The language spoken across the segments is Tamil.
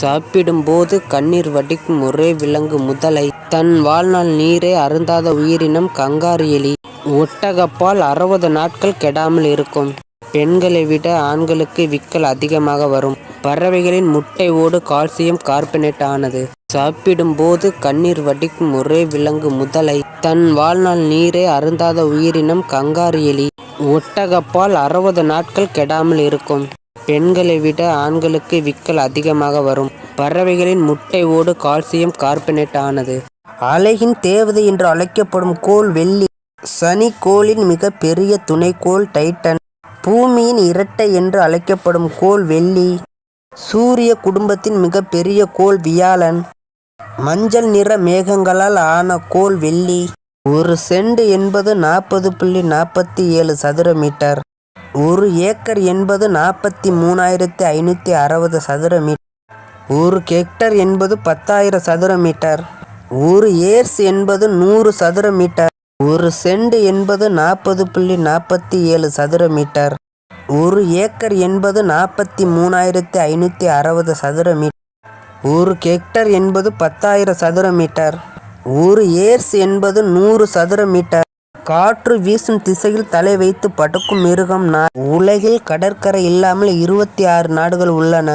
சாப்பிடும்போது கண்ணீர் வடிக்கும் ஒரே விலங்கு முதலை. தன் வாழ்நாள் நீரே அருந்தாத உயிரினம் கங்காரு எலி. ஒட்டகப்பால் அறுபது நாட்கள் கெடாமல் இருக்கும். பெண்களை விட ஆண்களுக்கு விக்கல் அதிகமாக வரும். பறவைகளின் முட்டை ஓடு கால்சியம் கார்பனேட் ஆனது. சாப்பிடும்போது கண்ணீர் வடிக்கும் ஒரே விலங்கு முதலை. தன் வாழ்நாள் நீரே அருந்தாத உயிரினம் கங்காரு எலி. ஒட்டகப்பால் அறுபது நாட்கள் கெடாமல் இருக்கும். பெண்களை விட ஆண்களுக்கு விக்கல் அதிகமாக வரும். பறவைகளின் முட்டை ஓடு கால்சியம் கார்பனேட் ஆனது. அலையின் தேவதை என்று அழைக்கப்படும் கோள் வெள்ளி. சனி கோளின் மிக பெரிய துணைக்கோள் டைட்டன். பூமியின் இரட்டை என்று அழைக்கப்படும் கோள் வெள்ளி. சூரிய குடும்பத்தின் மிக பெரிய கோள் வியாழன். மஞ்சள் நிற மேகங்களால் ஆன கோள் வெள்ளி. ஒரு செண்டு என்பது நாற்பது புள்ளி நாற்பத்தி ஏழு சதுர மீட்டர். ஒரு ஏக்கர் என்பது நாற்பத்தி மூணாயிரத்தி ஐநூற்றி அறுபது சதுர மீட்டர். ஒரு ஹெக்டர் என்பது பத்தாயிரம் சதுர மீட்டர். ஒரு ஏர்ஸ் என்பது நூறு சதுர மீட்டர். ஒரு செண்டு என்பது நாற்பது புள்ளி நாற்பத்தி ஏழு சதுர மீட்டர். ஒரு ஏக்கர் என்பது நாற்பத்தி மூணாயிரத்து ஐநூற்றி அறுபது சதுர மீட்டர். ஒரு ஹெக்டர் என்பது பத்தாயிரம் சதுர மீட்டர். ஒரு ஏர்ஸ் என்பது நூறு சதுர மீட்டர். காற்று வீசும் திசையில் தலை வைத்து படுக்கும் மிருகம் நான் உலகில் கடற்கரை இல்லாமல் இருபத்தி ஆறு நாடுகள் உள்ளன.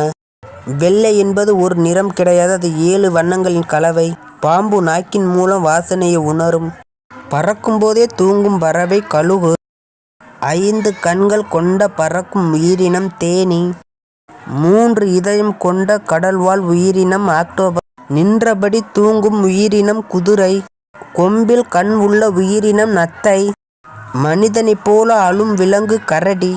வெள்ளை என்பது ஒரு நிறம் கிடையாது அது ஏழு வண்ணங்களின் கலவை. பாம்பு நாக்கின் மூலம் வாசனையை உணரும். பறக்கும்போதே தூங்கும் பறவை கழுகு. ஐந்து கண்கள் கொண்ட பறக்கும் உயிரினம் தேனி மூன்று இதயம் கொண்ட கடல்வாழ் உயிரினம் ஆக்டோபர் நின்றபடி தூங்கும் உயிரினம் குதிரை. கொம்பில் கண் உள்ள உயிரினம் நத்தை. மனிதனைப் போல அழும் விலங்கு கரடி.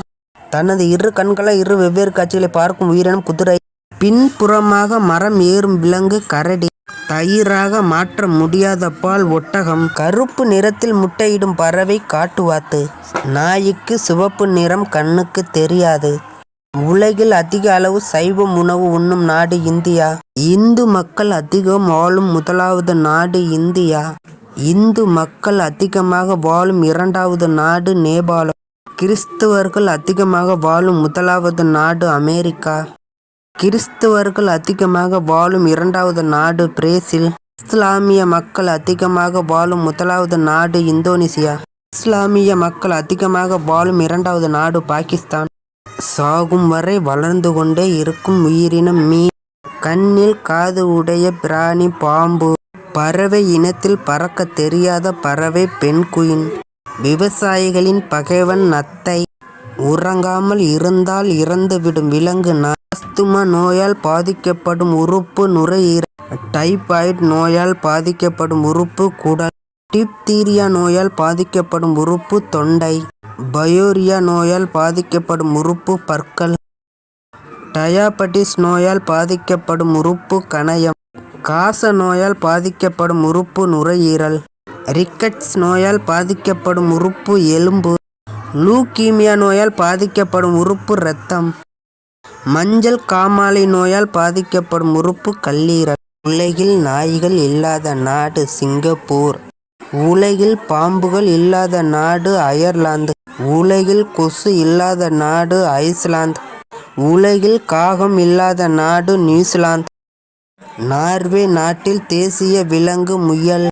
தனது இரு கண்களை இரு வெவ்வேறு காட்சிகளை பார்க்கும் உயிரினம் குதிரை. பின்புறமாக மரம் ஏறும் விலங்கு கரடி. தயிராக மாற்ற முடியாத பால் ஒட்டகம். கருப்பு நிறத்தில் முட்டையிடும் பறவை காட்டுவாத்து. நாய்க்கு சிவப்பு நிறம் கண்ணுக்கு தெரியாது. உலகில் அதிக அளவு சைவ உணவு உண்ணும் நாடு இந்தியா. இந்து மக்கள் அதிகம் ஆளும் முதலாவது நாடு இந்தியா. இந்து மக்கள் அதிகமாக வாழும் இரண்டாவது நாடு நேபாளம். கிறிஸ்தவர்கள் அதிகமாக வாழும் முதலாவது நாடு அமெரிக்கா. கிறிஸ்தவர்கள் அதிகமாக வாழும் இரண்டாவது நாடு பிரேசில். இஸ்லாமிய மக்கள் அதிகமாக வாழும் முதலாவது நாடு இந்தோனேசியா. இஸ்லாமிய மக்கள் அதிகமாக வாழும் இரண்டாவது நாடு பாகிஸ்தான். சாகும் வரை வளர்ந்து கொண்டே இருக்கும் உயிரினம் மீன். கண்ணில் காது உடைய பிராணி பாம்பு. பறவை இனத்தில் பறக்கத் தெரியாத பறவை பென்குயின். விவசாயிகளின் பகைவன் நத்தை. உறங்காமல் இருந்தால் இறந்துவிடும் விலங்கு நாய். ஆஸ்துமா நோயால் பாதிக்கப்படும் உறுப்பு நுரையீரல். டைபாய்டு நோயால் பாதிக்கப்படும் உறுப்பு குடல். டிப்தீரியா நோயால் பாதிக்கப்படும் உறுப்பு தொண்டை. பயோரியா நோயால் பாதிக்கப்படும் உறுப்பு பற்கள். டயாபட்டிஸ் நோயால் பாதிக்கப்படும் உறுப்பு கணையம். காச நோயால் பாதிக்கப்படும் உறுப்பு நுரையீரல். ரிக்கெட்ஸ் நோயால் பாதிக்கப்படும் உறுப்பு எலும்பு. லூகீமியா நோயால் பாதிக்கப்படும் உறுப்பு இரத்தம். மஞ்சள் காமாலை நோயால் பாதிக்கப்படும் உறுப்பு கல்லீரல். உலகில் நாய்கள் இல்லாத நாடு சிங்கப்பூர். உலகில் பாம்புகள் இல்லாத நாடு அயர்லாந்து. உலகில் கொசு இல்லாத நாடு ஐஸ்லாந்து. உலகில் காகம் இல்லாத நாடு நியூசிலாந்து. நார்வே நாட்டில் தேசிய விலங்கு முயல்.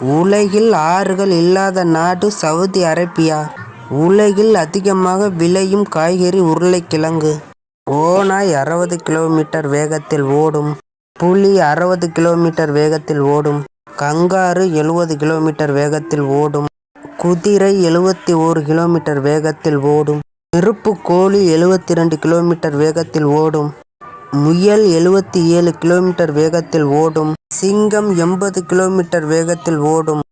உலகில் ஆறுகள் இல்லாத நாடு சவுதி அரேபியா. உலகில் அதிகமாக விளையும் காய்கறி உருளைக்கிழங்கு. ஓநாய் அறுபது கிலோமீட்டர் வேகத்தில் ஓடும். புலி அறுபது கிலோமீட்டர் வேகத்தில் ஓடும். கங்காரு எழுபது கிலோமீட்டர் வேகத்தில் ஓடும். குதிரை எழுபத்தி ஓரு கிலோமீட்டர் வேகத்தில் ஓடும். நெருப்புக்கோழி எழுபத்திரண்டு கிலோமீட்டர் வேகத்தில் ஓடும். முயல் எழுபத்தி ஏழு கிலோமீட்டர் வேகத்தில் ஓடும். சிங்கம் எண்பது கிலோமீட்டர் வேகத்தில் ஓடும்.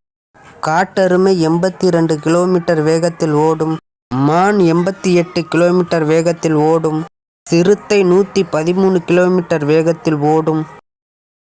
காட்டெருமை எண்பத்தி ரெண்டு கிலோமீட்டர் வேகத்தில் ஓடும். மான் எண்பத்தி எட்டு கிலோமீட்டர் வேகத்தில் ஓடும். சிறுத்தை நூற்றி பதிமூணு கிலோமீட்டர் வேகத்தில் ஓடும்.